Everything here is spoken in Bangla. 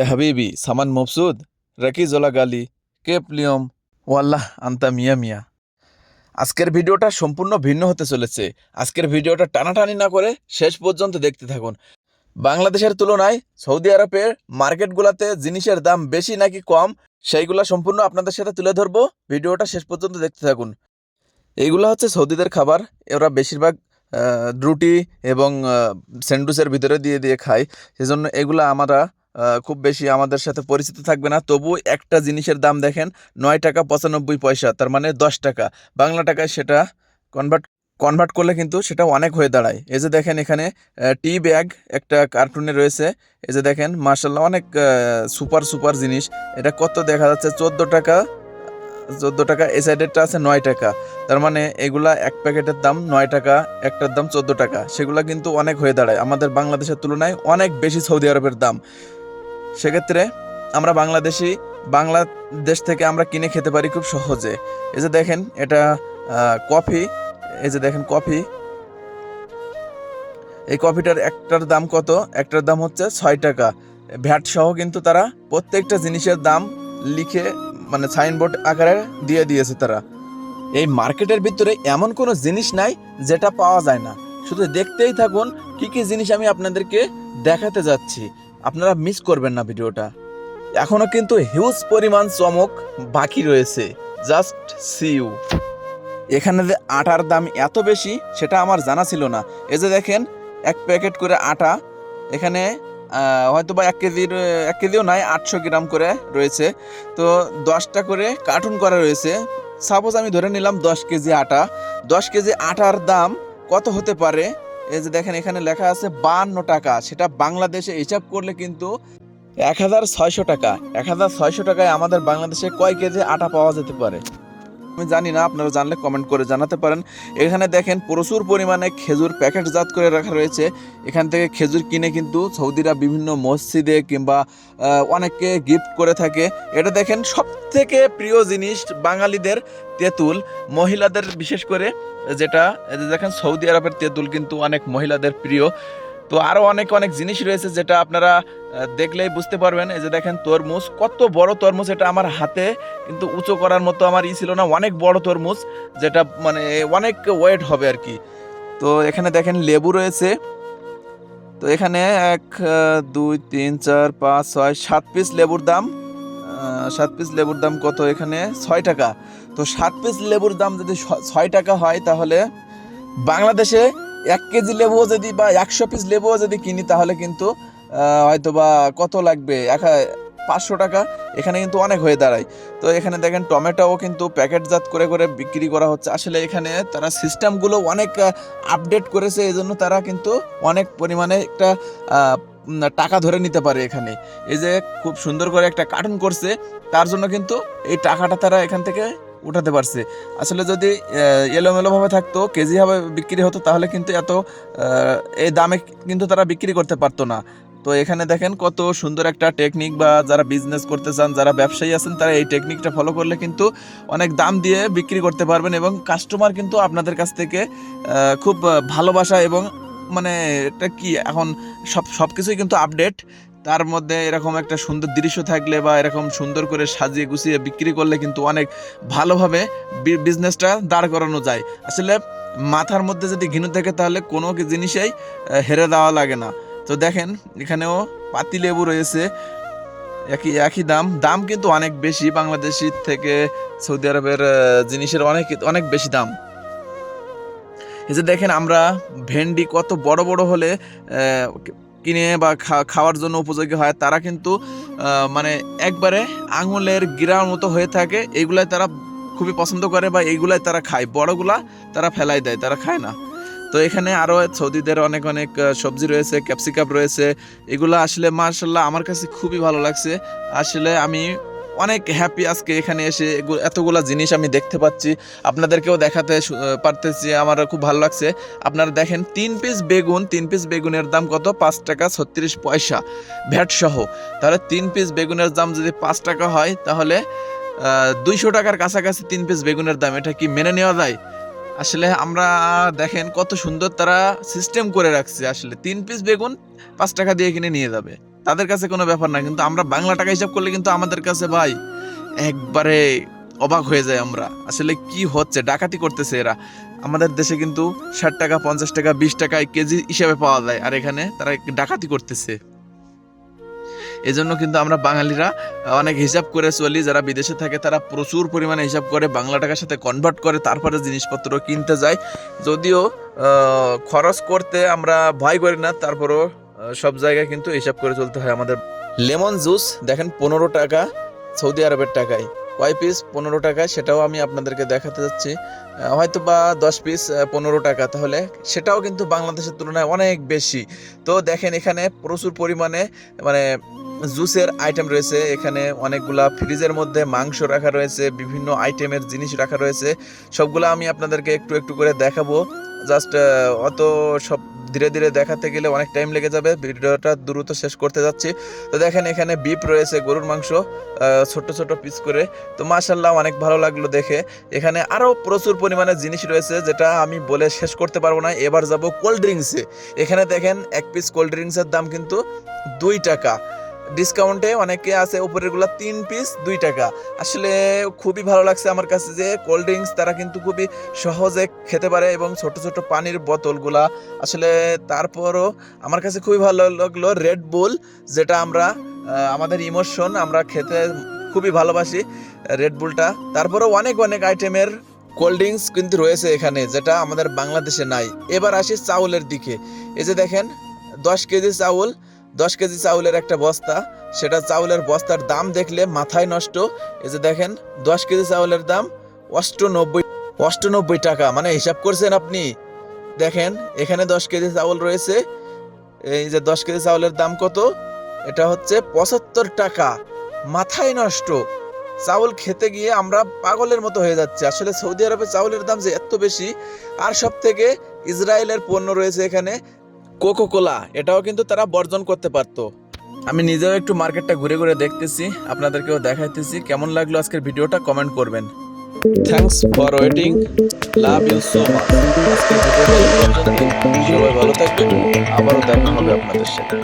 এ হাবিবি, সামান মবসুদ রাকিজোলা গালি কেপলিয়ম ওয়াল্লাহ আন্তা মিয়া মিয়া। আজকের ভিডিওটা সম্পূর্ণ ভিন্ন হতে চলেছে। আজকের ভিডিওটা টানাটানি না করে শেষ পর্যন্ত দেখতে থাকুন। বাংলাদেশের তুলনায় সৌদি আরবের মার্কেটগুলোতে জিনিসের দাম বেশি নাকি কম, সেইগুলো সম্পূর্ণ আপনাদের সাথে তুলে ধরবো। ভিডিওটা শেষ পর্যন্ত দেখতে থাকুন। এইগুলো হচ্ছে সৌদিদের খাবার। এরা বেশিরভাগ রুটি এবং স্যান্ডউইচের ভিতরে দিয়ে দিয়ে খায়। সেজন্য এগুলো আমরা খুব বেশি আমাদের সাথে পরিচিত থাকবে না। তবু একটা জিনিসের দাম দেখেন, নয় টাকা পঁচানব্বই পয়সা, তার মানে দশ টাকা। বাংলা টাকায় সেটা কনভার্ট কনভার্ট করলে কিন্তু সেটা অনেক হয়ে দাঁড়ায়। এই যে দেখেন এখানে টি ব্যাগ একটা কার্টুনে রয়েছে। এই যে দেখেন মার্শাল্লাহ অনেক সুপার সুপার জিনিস। এটা কত দেখা যাচ্ছে? চোদ্দ টাকা চোদ্দ টাকা, এই সাইডেরটা আছে নয় টাকা। তার মানে এগুলা এক প্যাকেটের দাম নয় টাকা, একটার দাম চোদ্দ টাকা। সেগুলা কিন্তু অনেক হয়ে দাঁড়ায়। আমাদের বাংলাদেশের তুলনায় অনেক বেশি সৌদি আরবের দাম। সেক্ষেত্রে আমরা বাংলাদেশি, বাংলাদেশ থেকে আমরা কিনে খেতে পারি খুব সহজে। এই যে দেখেন, এটা কফি। এই যে দেখেন, কফি। এই কফিটার একটার দাম কত? একটার দাম হচ্ছে ছয় টাকা। ভ্যাট সহ কিন্তু তারা প্রত্যেকটা জিনিসের দাম লিখে মানে সাইনবোর্ড আকারে দিয়ে দিয়েছে তারা। এই মার্কেটের ভিতরে এমন কোনো জিনিস নাই যেটা পাওয়া যায় না। শুধু দেখতেই থাকুন কি কি জিনিস আমি আপনাদেরকে দেখাতে যাচ্ছি। আপনারা মিস করবেন না ভিডিওটা। এখনও কিন্তু হিউজ পরিমাণ চমক বাকি রয়েছে। জাস্ট সি ইউ এখানে যে আটার দাম এত বেশি, সেটা আমার জানা ছিল না। এই যে দেখেন, এক প্যাকেট করে আটা, এখানে হয়তো বা এক কেজির, এক কেজিও নাই, আটশো গ্রাম করে রয়েছে। তো দশটা করে কার্টুন করা রয়েছে। সাপোজ আমি ধরে নিলাম দশ কেজি আটা। দশ কেজি আটার দাম কত হতে পারে? এই যে দেখেন, এখানে লেখা আছে বান্ন টাকা। সেটা বাংলাদেশে হিসাব করলে কিন্তু এক হাজার ছয়শো টাকা। এক হাজার ছয়শো টাকায় আমাদের বাংলাদেশে কয় কেজি আটা পাওয়া যেতে পারে? আমি জানি না, আপনারা জানলে কমেন্ট করে জানাতে পারেন। এখানে দেখেন প্রচুর পরিমাণে খেজুর প্যাকেটজাত করে রাখা রয়েছে। এখান থেকে খেজুর কিনে কিন্তু সৌদিরা বিভিন্ন মসজিদে কিংবা অনেককে গিফট করে থাকে। এটা দেখেন সব থেকে প্রিয় জিনিস বাঙালিদের তেঁতুল। মহিলাদের বিশেষ করে যেটা দেখেন সৌদি আরবের তেঁতুল কিন্তু অনেক মহিলাদের প্রিয়। তো আরও অনেক অনেক জিনিস রয়েছে যেটা আপনারা দেখলেই বুঝতে পারবেন। এই যে দেখেন তরমুজ, কত বড় তরমুজ এটা আমার হাতে, কিন্তু উঁচু করার মতো আমার ই ছিল না, অনেক বড় তরমুজ যেটা মানে অনেক ওয়েট হবে আর কি তো এখানে দেখেন লেবু রয়েছে। তো এখানে এক দুই, তিন, চার, পাঁচ, ছয়, সাত পিস লেবুর দাম সাত পিস লেবুর দাম কত এখানে? ছয় টাকা। তো সাত পিস লেবুর দাম যদি ছয় টাকা হয় তাহলে বাংলাদেশে এক কেজি লেবুও যদি বা একশো পিস লেবুও যদি কিনি, তাহলে কিন্তু হয়তো বা কত লাগবে? এক পাঁচশো টাকা। এখানে কিন্তু অনেক হয়ে দাঁড়ায়। তো এখানে দেখেন, টমেটোও কিন্তু প্যাকেটজাত করে করে বিক্রি করা হচ্ছে। আসলে এখানে তারা সিস্টেমগুলো অনেক আপডেট করেছে। এই জন্য তারা কিন্তু অনেক পরিমাণে একটা টাকা ধরে নিতে পারে এখানে। এই যে খুব সুন্দর করে একটা কার্টুন করছে। তার জন্য কিন্তু এই টাকাটা তারা এখান থেকে উঠাতে পারছে। আসলে যদি এলোমেলোভাবে থাকতো, কেজিভাবে বিক্রি হতো, তাহলে কিন্তু এত এই দামে কিন্তু তারা বিক্রি করতে পারতো না। তো এখানে দেখেন কত সুন্দর একটা টেকনিক বা যারা বিজনেস করতে চান, যারা ব্যবসায়ী আছেন, তারা এই টেকনিকটা ফলো করলে কিন্তু অনেক দাম দিয়ে বিক্রি করতে পারবেন এবং কাস্টমার কিন্তু আপনাদের কাছ থেকে খুব ভালোবাসা এবং মানে এটা কি, এখন সব সব কিছুই কিন্তু আপডেট তার মধ্যে এরকম একটা সুন্দর দৃশ্য থাকলে বা এরকম সুন্দর করে সাজিয়ে গুছিয়ে বিক্রি করলে কিন্তু অনেক ভালোভাবে বিজনেসটা দাঁড় করানো যায়। আসলে মাথার মধ্যে যদি ঘিনু থাকে তাহলে কোনো জিনিসেই হেরে দেওয়া লাগে না। তো দেখেন, এখানেও পাতি লেবু রয়েছে। একই একই দাম। দাম কিন্তু অনেক বেশি। বাংলাদেশি থেকে সৌদি আরবের জিনিসের অনেক অনেক বেশি দাম। এই যে দেখেন, আমরা ভেন্ডি কত বড় বড় হলে কিনে বা খাওয়ার জন্য উপযোগী হয়, তারা কিন্তু মানে একবারে আঙুলের গিরার মতো হয়ে থাকে এইগুলাই তারা খুবই পছন্দ করে বা এইগুলাই তারা খায়। বড়গুলা তারা ফেলাই দেয়, তারা খায় না। তো এখানে আরও সৌদিদের অনেক অনেক সবজি রয়েছে, ক্যাপসিকাম রয়েছে, এগুলো আসলে মার্শাল্লাহ আমার কাছে খুবই ভালো লাগছে। আসলে আমি অনেক হ্যাপি আজকে এখানে এসে এতগুলা জিনিস আমি দেখতে পাচ্ছি। আপনাদেরকেও দেখাতে পারতেছি আমার খুব ভালো লাগছে। আপনারা দেখেন, তিন পিস বেগুন, তিন পিস বেগুনের দাম কত? পাঁচ টাকা ছত্রিশ পয়সা। ভ্যাট সহ। তাহলে তিন পিস বেগুনের দাম যদি পাঁচ টাকা হয়, তাহলে দুইশো টাকার কাছাকাছি তিন পিস বেগুনের দাম। এটা কি মেনে নেওয়া যায়? আসলে আমরা দেখেন, কত সুন্দর তারা সিস্টেম করে রাখছে। আসলে তিন পিস বেগুন পাঁচ টাকা দিয়ে কিনে নিয়ে যাবে। তাদের কাছে কোনো ব্যাপার না, কিন্তু আমরা বাংলা টাকা হিসাব করলে কিন্তু আমাদের কাছে ভাই একবারে অবাক হয়ে যায় আমরা। আসলে কি হচ্ছে? ডাকাতি করতেছে এরা। আমাদের দেশে কিন্তু ষাট টাকা, পঞ্চাশ টাকা, বিশ টাকায় কেজি হিসাবে পাওয়া যায়, আর এখানে তারা ডাকাতি করতেছে। এজন্য কিন্তু আমরা বাঙালিরা অনেক হিসাব করে চলি, যারা বিদেশে থাকে তারা প্রচুর পরিমাণে হিসাব করে, বাংলা টাকার সাথে কনভার্ট করে, তারপরে জিনিসপত্র কিনতে যায়। যদিও খরচ করতে আমরা ভয় করি না, তারপরেও সব জায়গায় কিন্তু হিসাব করে চলতে হয় আমাদের। লেমন জুস, দেখেন, পনেরো টাকা সৌদি আরবের টাকায়। কয় পিস পনেরো টাকা সেটাও আমি আপনাদেরকে দেখাতে যাচ্ছি। হয়তো বা দশ পিস পনেরো টাকা। তাহলে সেটাও কিন্তু বাংলাদেশের তুলনায় অনেক বেশি। তো দেখেন, এখানে প্রচুর পরিমাণে মানে জুসের আইটেম রয়েছে। এখানে অনেকগুলা ফ্রিজের মধ্যে মাংস রাখা রয়েছে, বিভিন্ন আইটেমের জিনিস রাখা রয়েছে। সবগুলো আমি আপনাদেরকে একটু একটু করে দেখাবো। জাস্ট অত সব ধীরে ধীরে দেখাতে গেলে অনেক টাইম লেগে যাবে। ভিডিওটা দ্রুত শেষ করতে যাচ্ছি। তো দেখেন, এখানে বিপ রয়েছে, গরুর মাংস ছোট ছোট পিস করে। তো মাশাল্লাহ অনেক ভালো লাগল দেখে। এখানে আরও প্রচুর পরিমাণে জিনিস রয়েছে, যেটা আমি বলে শেষ করতে পারব না। এবার যাব কোল্ড ড্রিঙ্কসে এখানে দেখেন, এক পিস কোল্ড ড্রিঙ্কসের দাম কিন্তু দুই টাকা। ডিসকাউন্টে অনেকে আছে উপরেরগুলো তিন পিস দুই টাকা। আসলে খুবই ভালো লাগছে আমার কাছে যে কোল্ড ড্রিঙ্কস তারা কিন্তু খুবই সহজে খেতে পারে এবং ছোট ছোট পানির বোতলগুলা। আসলে তারপরও আমার কাছে খুবই ভালো লাগল রেড বুল যেটা আমরা আমাদের ইমোশন আমরা খেতে খুবই ভালোবাসি রেড বুলটা তারপরেও অনেক অনেক আইটেমের কোল্ড ড্রিঙ্কস কিন্তু রয়েছে এখানে, যেটা আমাদের বাংলাদেশে নাই। এবার আসি চাউলের দিকে। এই যে দেখেন, দশ কেজি চাউল দশ কেজি চাউলের একটা বস্তা। সেটা চাউলের বস্তার দাম দেখলে মাথায় নষ্ট। এই যে দেখেন, দশ কেজি চাউলের দাম অষ্টনব্বই অষ্টনব্বই টাকা। মানে হিসাব করছেন আপনি? দেখেন, এখানে দশ কেজি চাউল রয়েছে। এই যে দশ কেজি চাউলের দাম কত? এটা হচ্ছে পঁচাত্তর টাকা। মাথায় নষ্ট। চাউল খেতে গিয়ে আমরা পাগলের মতো হয়ে যাচ্ছে। আসলে সৌদি আরবে চাউলের দাম যে এত বেশি, আর সব থেকে ইসরায়েলের পণ্য রয়েছে এখানে কোকো কোলা এটাও কিন্তু তারা বর্জন করতে পারতো। আমি নিজেও একটু মার্কেটটা ঘুরে ঘুরে দেখতেছি, আপনাদেরকেও দেখাইতেছি, কেমন লাগল আজকের ভিডিওটা কমেন্ট করবেন। Thanks for waiting love you so much. সবাই ভালো থাকবেন, আবারও দেখা হবে আপনাদের সাথে।